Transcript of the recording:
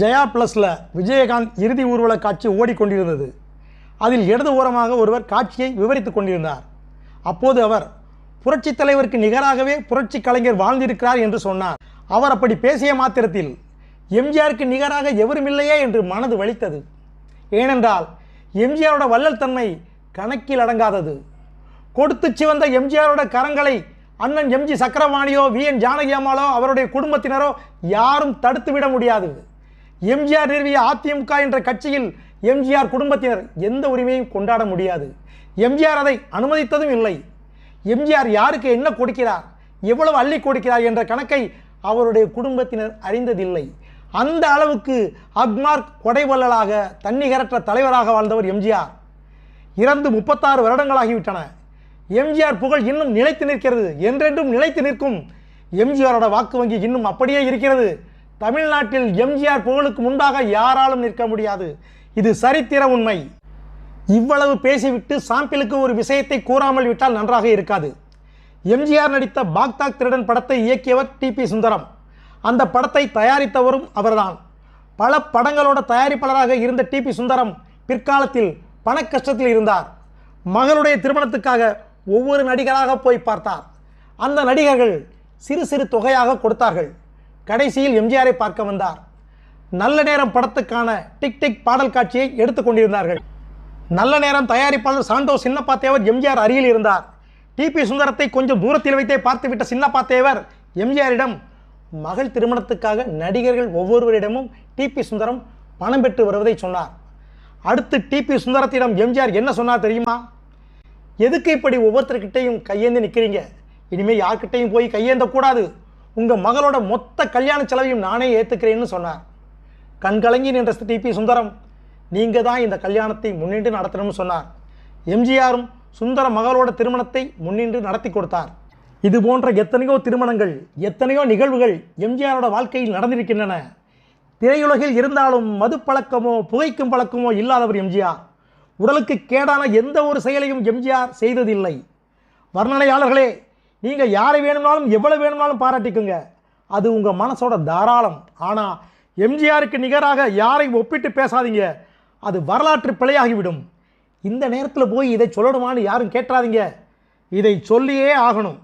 ஜெயா ப்ளஸில் விஜயகாந்த் இறுதி ஊர்வல காட்சி ஓடிக்கொண்டிருந்தது. அதில் இடது ஓரமாக ஒருவர் காட்சியை விவரித்துக் கொண்டிருந்தார். அப்போது அவர் புரட்சித் தலைவருக்கு நிகராகவே புரட்சி கலைஞர் வாழ்ந்திருக்கிறார் என்று சொன்னார். அவர் அப்படி பேசிய மாத்திரத்தில் எம்ஜிஆருக்கு நிகராக எவருமில்லையே என்று மனது வலித்தது. ஏனென்றால் எம்ஜிஆரோட வள்ளல் தன்மை கணக்கில் அடங்காதது. கொடுத்து சிவந்த எம்ஜிஆரோட கரங்களை அண்ணன் எம்ஜி சக்கரவாணியோ வி என் ஜானகி அம்மாளோ அவருடைய குடும்பத்தினரோ யாரும் தடுத்து விட முடியாது. எம்ஜிஆர் நிறுவிய அதிமுக என்ற கட்சியில் எம்ஜிஆர் குடும்பத்தினர் எந்த உரிமையும் கொண்டாட முடியாது. எம்ஜிஆர் அதை அனுமதித்ததும் இல்லை. எம்ஜிஆர் யாருக்கு என்ன கொடுக்கிறார்? எவ்வளவு அள்ளி கொடுக்கிறார் என்ற கணக்கை அவருடைய குடும்பத்தினர் அறிந்ததில்லை. அந்த அளவுக்கு அக்மார்க் கொடைவள்ளலாக தன்னிகரற்ற தலைவராக வாழ்ந்தவர் எம்ஜிஆர். இறந்து முப்பத்தாறு வருடங்களாகிவிட்டன. எம்ஜிஆர் புகழ் இன்னும் நிலைத்து நிற்கிறது. என்றென்றும் நிலைத்து நிற்கும் எம்ஜிஆரோட வாக்கு வங்கி இன்னும் அப்படியே இருக்கிறது. தமிழ்நாட்டில் எம்ஜிஆர் புகழுக்கு முன்பாக யாராலும் நிற்க முடியாது. இது சரித்திர உண்மை. இவ்வளவு பேசிவிட்டு சாம்பிளுக்கு ஒரு விஷயத்தை கூறாமல் விட்டால் நன்றாக இருக்காது. எம்ஜிஆர் நடித்த பாக்தாக் திருடன் படத்தை இயக்கியவர் டிபி சுந்தரம். அந்த படத்தை தயாரித்தவரும் அவர்தான். பல படங்களோட தயாரிப்பாளராக இருந்த டிபி சுந்தரம் பிற்காலத்தில் பண கஷ்டத்தில் இருந்தார். மகளுடைய திருமணத்துக்காக ஒவ்வொரு நடிகராக போய் பார்த்தார். அந்த நடிகர்கள் சிறு சிறு தொகையாக கொடுத்தார்கள். கடைசியில் எம்ஜிஆரை பார்க்க வந்தார். நல்ல நேரம் படத்துக்கான டிக் டிக் பாடல் காட்சியை எடுத்து கொண்டிருந்தார்கள். நல்ல நேரம் தயாரிப்பாளர் சாண்டோ சின்னப்பா தேவர் எம்ஜிஆர் அருகில் இருந்தார். டிபி சுந்தரத்தை கொஞ்சம் தூரத்தில் வைத்தே பார்த்துவிட்ட சின்னப்பா தேவர் எம்ஜிஆரிடம் மகள் திருமணத்துக்காக நடிகர்கள் ஒவ்வொருவரிடமும் டிபி சுந்தரம் பணம் பெற்று வருவதை சொன்னார். அடுத்து டிபி சுந்தரத்திடம் எம்ஜிஆர் என்ன சொன்னார் தெரியுமா? எதுக்கு இப்படி ஒவ்வொருத்தர்கிட்டையும் கையேந்து நிற்கிறீங்க இனிமேல் யார்கிட்டையும் போய் கையேந்தக்கூடாது. உங்கள் மகளோட மொத்த கல்யாண செலவையும் நானே ஏற்றுக்கிறேன்னு சொன்னார். கண்கலங்கி நின்ற டிபி சுந்தரம் நீங்கள் தான் இந்த கல்யாணத்தை முன்னின்று நடத்தணும்னு சொன்னார். எம்ஜிஆரும் சுந்தர மகளோட திருமணத்தை முன்னின்று நடத்தி கொடுத்தார். இது போன்ற எத்தனையோ திருமணங்கள் எத்தனையோ நிகழ்வுகள் எம்ஜிஆரோட வாழ்க்கையில் நடந்திருக்கின்றன. திரையுலகில் இருந்தாலும் மது பழக்கமோ புகைக்கும் பழக்கமோ இல்லாதவர் எம்ஜிஆர். உடலுக்கு கேடான எந்த ஒரு செயலையும் எம்ஜிஆர் செய்ததில்லை. வர்ணனையாளர்களே நீங்கள் யாரை வேணும்னாலும் எவ்வளோ வேணும்னாலும் பாராட்டிக்குங்க. அது உங்கள் மனசோட தாராளம். ஆனால் எம்ஜிஆருக்கு நிகராக யாரை ஒப்பிட்டு பேசாதீங்க. அது வரலாற்று பிழையாகிவிடும். இந்த நேரத்தில் போய் இதை சொல்லணுமான்னு யாரும் கேட்டுறாதீங்க இதை சொல்லியே ஆகணும்.